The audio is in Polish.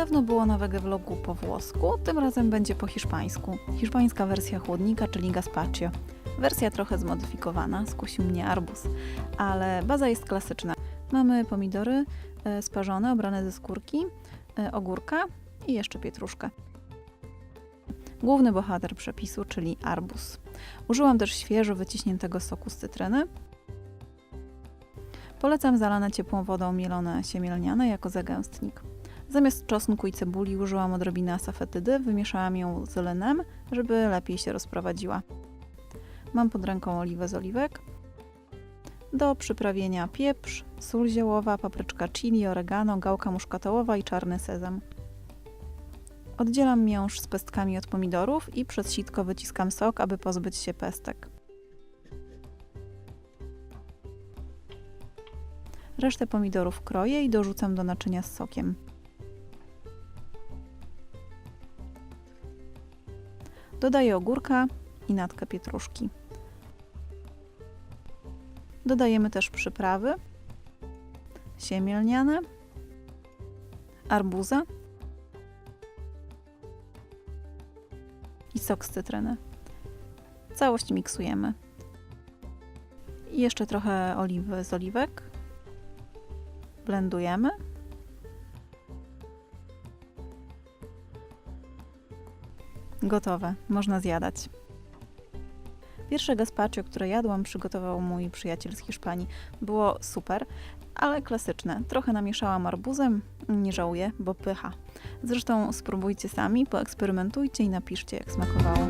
Dawno było na wege vlogu po włosku, tym razem będzie po hiszpańsku. Hiszpańska wersja chłodnika, czyli gazpacho. Wersja trochę zmodyfikowana, skusił mnie arbuz, ale baza jest klasyczna. Mamy pomidory e, sparzone, obrane ze skórki, e, ogórka i jeszcze pietruszkę. Główny bohater przepisu, czyli arbuz. Użyłam też świeżo wyciśniętego soku z cytryny. Polecam zalane ciepłą wodą mielone siemię lniane jako zagęstnik. Zamiast czosnku i cebuli użyłam odrobiny asafetydy, wymieszałam ją z lenem, żeby lepiej się rozprowadziła. Mam pod ręką oliwę z oliwek. Do przyprawienia pieprz, sól ziołowa, papryczka chili, oregano, gałka muszkatołowa i czarny sezam. Oddzielam miąższ z pestkami od pomidorów i przez sitko wyciskam sok, aby pozbyć się pestek. Resztę pomidorów kroję i dorzucam do naczynia z sokiem. Dodaję ogórka i natkę pietruszki. Dodajemy też przyprawy, siemię lniane, arbuza i sok z cytryny. Całość miksujemy. I jeszcze trochę oliwy z oliwek. Blendujemy. Gotowe, można zjadać. Pierwsze gazpacho, które jadłam, przygotował mój przyjaciel z Hiszpanii. Było super, ale klasyczne. Trochę namieszałam arbuzem, nie żałuję, bo pycha. Zresztą spróbujcie sami, poeksperymentujcie i napiszcie, jak smakowało.